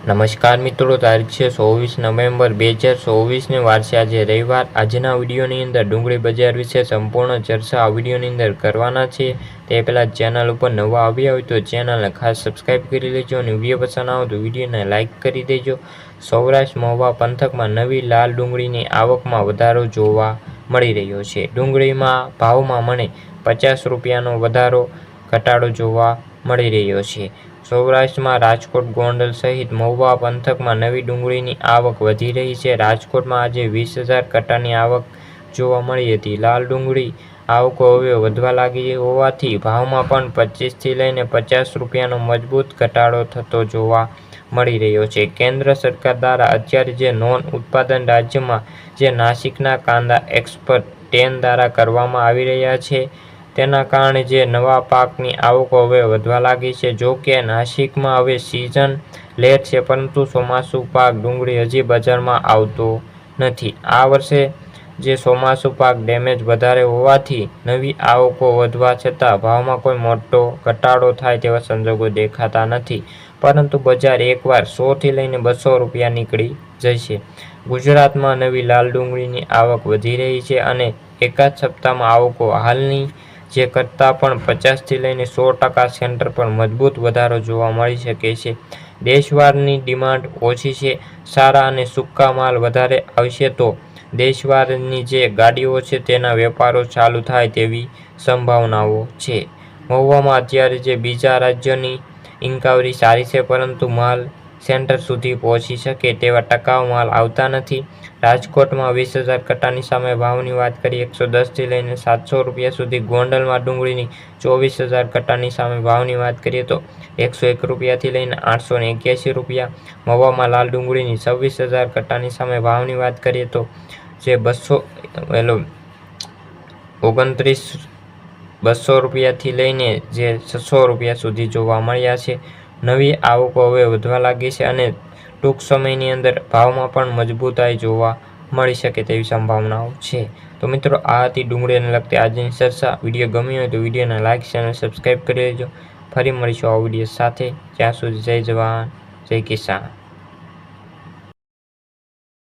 નમસ્કાર મિત્રો, તારીખ છે ચોવીસ નવેમ્બર બે હજાર ચોવીસને વારસે આજે રવિવાર. આજના વિડીયોની અંદર ડુંગળી બજાર વિશે સંપૂર્ણ ચર્ચા આ વિડીયોની અંદર કરવાના છે. તે પહેલાં ચેનલ ઉપર નવા આવ્યા હોય તો ચેનલને ખાસ સબસ્ક્રાઈબ કરી લેજો અને વીડિયો પસંદ આવે તો વિડીયોને લાઇક કરી દેજો. સૌરાષ્ટ્ર મહુવા પંથકમાં નવી લાલ ડુંગળીની આવકમાં વધારો જોવા મળી રહ્યો છે. ડુંગળીમાં ભાવમાં મને પચાસ રૂપિયાનો વધારો ઘટાડો જોવા મળી રહ્યો છે. સૌરાષ્ટ્રમાં રાજકોટ, ગોંડલ સહિત મહુવા પંથકમાં નવી ડુંગળીની આવક વધી રહી છે. રાજકોટમાં આજે વીસ હજાર કટ્ટાની આવક જોવા મળી હતી. લાલ ડુંગળી આવકો હવે વધવા લાગી હોવાથી ભાવમાં પણ પચીસથી લઈને પચાસ રૂપિયાનો મજબૂત ઘટાડો થતો જોવા મળી રહ્યો છે. કેન્દ્ર સરકાર દ્વારા અત્યારે જે નોન ઉત્પાદન રાજ્યમાં જે નાસિકના કાંદા એક્સપર્ટ ટેન દ્વારા કરવામાં આવી રહ્યા છે તેના કારણે જે નવા પાકની આવકો હવે વધવા લાગી છે. જો કે નાસિકમાં હવે સિઝન લેટ છે, પરંતુ ચોમાસુ પાક ડુંગળી હજી બજારમાં આવતો નથી. આ વર્ષે જે ચોમાસું પાક ડેમેજ વધારે હોવાથી નવી આવકો વધવા છતાં ભાવમાં કોઈ મોટો ઘટાડો થાય તેવા સંજોગો દેખાતા નથી. પરંતુ બજાર એકવાર સોથી લઈને બસો રૂપિયા નીકળી જશે. ગુજરાતમાં નવી લાલ ડુંગળીની આવક વધી રહી છે અને એકાદ સપ્તાહમાં આવકો હાલની જે કરતાં પણ પચાસથી લઈને સો ટકા સેન્ટર પર મજબૂત વધારો જોવા મળી શકે છે. દેશવારની ડિમાન્ડ ઓછી છે. સારા અને સૂકા માલ વધારે આવશે તો દેશવારની જે ગાડીઓ છે તેના વેપારો ચાલુ થાય તેવી સંભાવનાઓ છે. મહુવામાં અત્યારે જે બીજા રાજ્યોની ઇન્કવાયરી સારી છે, પરંતુ માલ સેન્ટર સુધી પહોંચી શકે તેવા ટકાઉ માલ આવતા નથી. રાજકોટમાં વીસ હજાર કટ્ટાની સામે ભાવની વાત કરીએ એકસો દસથી લઈને સાતસો રૂપિયા સુધી ગોંડલમાં ડુંગળીની ચોવીસ હજાર કટ્ટાની સામે ભાવની વાત કરીએ તો એકસો એક રૂપિયાથી લઈને આઠસો ને એક્યાસી રૂપિયા મવામાં લાલ ડુંગળીની છવ્વીસ હજાર કટ્ટાની સામે ભાવની વાત કરીએ તો જે બસો, એલો, ઓગણત્રીસ, બસો રૂપિયાથી લઈને જે છસો રૂપિયા સુધી જોવા મળ્યા છે. નવી આવકો હવે વધવા લાગી છે અને ટૂંક સમયની અંદર ભાવમાં પણ મજબૂતાઈ જોવા મળી શકે તેવી સંભાવનાઓ છે. તો મિત્રો, આ હતી ડુંગળીને લગતી આજની ચર્ચા. વીડિયો ગમ્યો હોય તો વિડીયોને લાઇક ચેનલ સબસ્ક્રાઈબ કરી લેજો ફરી મળીશું આ વીડિયો સાથે. જ્યાં સુધી જય જવાન, જય કિસાન.